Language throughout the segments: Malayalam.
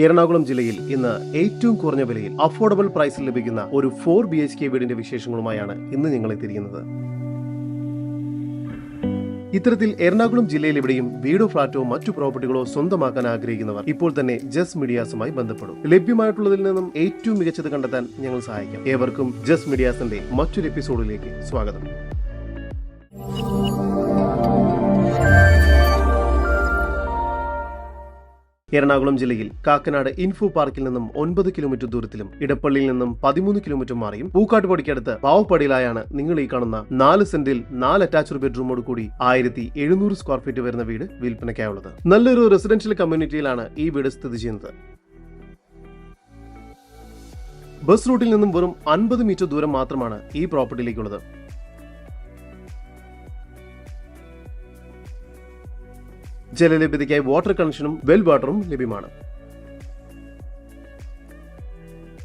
എറണാകുളം ജില്ലയിൽ ഇന്ന് ഏറ്റവും കുറഞ്ഞ വിലയിൽ അഫോർഡബിൾ പ്രൈസിൽ ലഭിക്കുന്ന ഒരു ഫോർ ബി എച്ച് കെ വീടിന്റെ വിശേഷങ്ങളുമായാണ് ഇന്ന് ഞങ്ങൾ എത്തിയിരിക്കുന്നത് ഇത്തരത്തിൽ എറണാകുളം ജില്ലയിൽ എവിടെയും വീടോ ഫ്ളാറ്റോ മറ്റു പ്രോപ്പർട്ടികളോ സ്വന്തമാക്കാൻ ആഗ്രഹിക്കുന്നവർ ഇപ്പോൾ തന്നെ ജസ് മീഡിയാസുമായി ബന്ധപ്പെടും. ലഭ്യമായിട്ടുള്ളതിൽ നിന്നും ഏറ്റവും മികച്ചത് കണ്ടെത്താൻ ഞങ്ങൾ സഹായിക്കാം. ഏവർക്കും ജസ് മീഡിയാസിന്റെ മറ്റൊരു എപ്പിസോഡിലേക്ക് സ്വാഗതം. എറണാകുളം ജില്ലയിൽ കാക്കനാട് ഇൻഫോ പാർക്കിൽ നിന്നും ഒൻപത് കിലോമീറ്റർ ദൂരത്തിലും ഇടപ്പള്ളിയിൽ നിന്നും പതിമൂന്ന് കിലോമീറ്റർ മാറിയും പൂക്കാട്ടുപടിക്കടുത്ത് പാവപ്പടിയിലായാണ് നിങ്ങൾ ഈ കാണുന്ന നാല് സെന്റിൽ നാല് അറ്റാച്ച്ഡ് ബെഡ്റൂമോട് കൂടി ആയിരത്തി എഴുന്നൂറ് സ്ക്വയർ ഫീറ്റ് വരുന്ന വീട് വിൽപ്പനയ്ക്കായുള്ളത്. നല്ലൊരു റെസിഡൻഷ്യൽ കമ്മ്യൂണിറ്റിയിലാണ് ഈ വീട് സ്ഥിതി ചെയ്യുന്നത്. ബസ് റൂട്ടിൽ നിന്നും വെറും അൻപത് മീറ്റർ ദൂരം മാത്രമാണ് ഈ പ്രോപ്പർട്ടിയിലേക്കുള്ളത് ജലലഭ്യതയ്ക്കായി വാട്ടർ കണക്ഷനും വെൽ വാട്ടറും ലഭ്യമാണ്.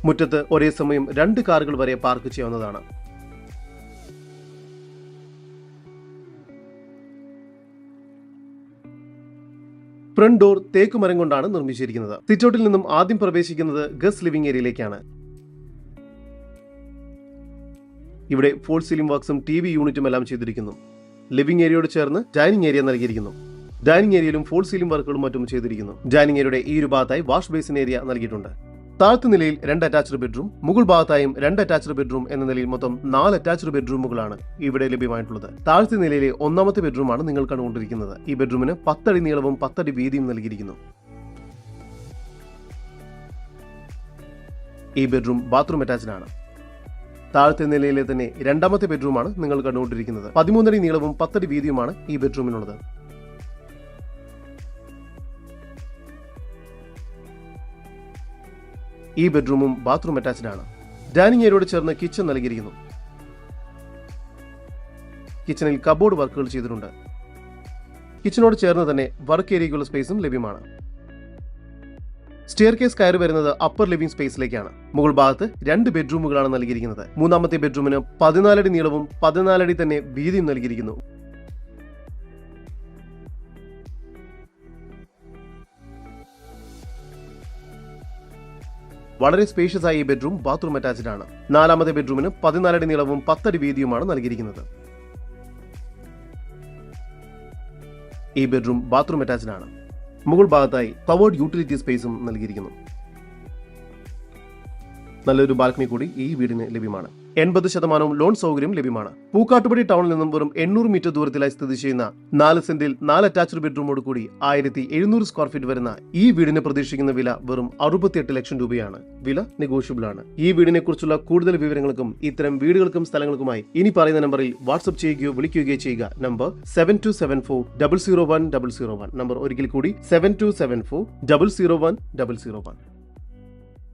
മുറ്റത്ത് ഒരേ സമയം രണ്ട് കാറുകൾ വരെ പാർക്ക് ചെയ്യാവുന്നതാണ്. ഫ്രണ്ട് ഡോർ തേക്ക് മരം കൊണ്ടാണ് നിർമ്മിച്ചിരിക്കുന്നത്. സിറ്റൗട്ടിൽ നിന്നും ആദ്യം പ്രവേശിക്കുന്നത് ഗസ് ലിവിംഗ് ഏരിയയിലേക്കാണ് ഇവിടെ ഫോൾ സീലിംഗ് വർക്ക്സും ടി വി യൂണിറ്റും എല്ലാം ചെയ്തിരിക്കുന്നു. ലിവിംഗ് ഏരിയയോട് ചേർന്ന് ഡൈനിങ് ഏരിയ നൽകിയിരിക്കുന്നു. ഡൈനിങ് ഏരിയയിലും ഫോൾ സീലിംഗ് വർക്കുകളും മറ്റും ചെയ്തിരിക്കുന്നു. ഡൈനിങ് ഏരിയയുടെ ഈ ഒരു ഭാഗത്തായി വാഷ് ബേസിൻ ഏരിയ നൽകിയിട്ടുണ്ട്. താഴത്തെ നിലയിൽ രണ്ട് അറ്റാച്ച്ഡ് ബെഡ്റൂം മുകൾ ഭാഗത്തായും രണ്ട് അറ്റാച്ച്ഡ് ബെഡ്റൂം എന്ന നിലയിൽ മൊത്തം നാല് അറ്റാച്ച്ഡ് ബെഡ്റൂമുകളാണ് ഇവിടെ ലഭ്യമായിട്ടുള്ളത്. താഴത്തെ നിലയിലെ ഒന്നാമത്തെ ബെഡ്റൂമാണ് നിങ്ങൾ കണ്ടുകൊണ്ടിരിക്കുന്നത്. ഈ ബെഡ്റൂമിന് പത്തടി നീളവും പത്തടി വീതിയും നൽകിയിരിക്കുന്നു. ഈ ബെഡ്റൂം ബാത്റൂം അറ്റാച്ച്ഡ് ആണ്. താഴത്തെ നിലയിലെ തന്നെ രണ്ടാമത്തെ ബെഡ്റൂമാണ് നിങ്ങൾ കണ്ടുകൊണ്ടിരിക്കുന്നത്. പതിമൂന്നടി നീളവും പത്തടി വീതിയുമാണ് ഈ ബെഡ്റൂമിനുള്ളത് ഈ ബെഡ്റൂമും ബാത്റൂം അറ്റാച്ച്ഡ് ആണ്. ഡൈനിങ് ഏരിയയോട് ചേർന്ന് കിച്ചൺ നൽകിയിരിക്കുന്നു. കിച്ചണിൽ കബോർഡ് വർക്കുകൾ ചെയ്തിട്ടുണ്ട്. കിച്ചനോട് ചേർന്ന് തന്നെ വർക്ക് ഏരിയയ്ക്കുള്ള സ്പേസും ലഭ്യമാണ്. സ്റ്റെയർ കേസ് കയറി വരുന്നത് അപ്പർ ലിവിംഗ് സ്പേസിലേക്കാണ്. മുകൾ ഭാഗത്ത് രണ്ട് ബെഡ്റൂമുകളാണ് നൽകിയിരിക്കുന്നത്. മൂന്നാമത്തെ ബെഡ്റൂമിന് പതിനാലടി നീളവും പതിനാലടി തന്നെ വീതിയും നൽകിയിരിക്കുന്നു. വളരെ സ്പേഷ്യസ് ആയ ഈ ബെഡ്റൂം ബാത്റൂം അറ്റാച്ച്ഡ് ആണ്. നാലാമത്തെ ബെഡ്റൂമിന് പതിനാലടി നീളവും പത്തടി വീതിയുമാണ് നൽകിയിരിക്കുന്നത്. ഈ ബെഡ്റൂം ബാത്റൂം അറ്റാച്ച്ഡ് ആണ്. മുകൾ ഭാഗത്തായി കവേർഡ് യൂട്ടിലിറ്റി സ്പേസും നൽകിയിരിക്കുന്നു. നല്ലൊരു ബാൽക്കണി കൂടി ഈ വീടിന് ലഭ്യമാണ്. എൺപത് ശതമാനവും ലോൺ സൗകര്യം ലഭ്യമാണ്. പൂക്കാട്ടുപടി ടൗണിൽ നിന്നും വെറും എണ്ണൂറ് മീറ്റർ ദൂരത്തിലായി സ്ഥിതി ചെയ്യുന്ന നാല് സെന്റിൽ നാല് അറ്റാച്ച്ഡ് ബെഡ്റൂമോട് കൂടി ആയിരത്തി എഴുന്നൂറ് സ്ക്വയർ ഫീറ്റ് വരുന്ന ഈ വീടിന് പ്രതീക്ഷിക്കുന്ന വില വെറും അറുപത്തിയെട്ട് ലക്ഷം രൂപയാണ്. വില നെഗോഷ്യബിൾ ആണ്. ഈ വീടിനെ കുറിച്ചുള്ള കൂടുതൽ വിവരങ്ങൾക്കും ഇത്തരം വീടുകൾക്കും സ്ഥലങ്ങൾക്കുമായി ഇനി പറയുന്ന നമ്പറിൽ വാട്സ്ആപ്പ് ചെയ്യുകയോ വിളിക്കുകയോ ചെയ്യുക. Number seven two seven four double zero one double zero one number ഒരിക്കൽ കൂടി seven two seven four double zero one double zero one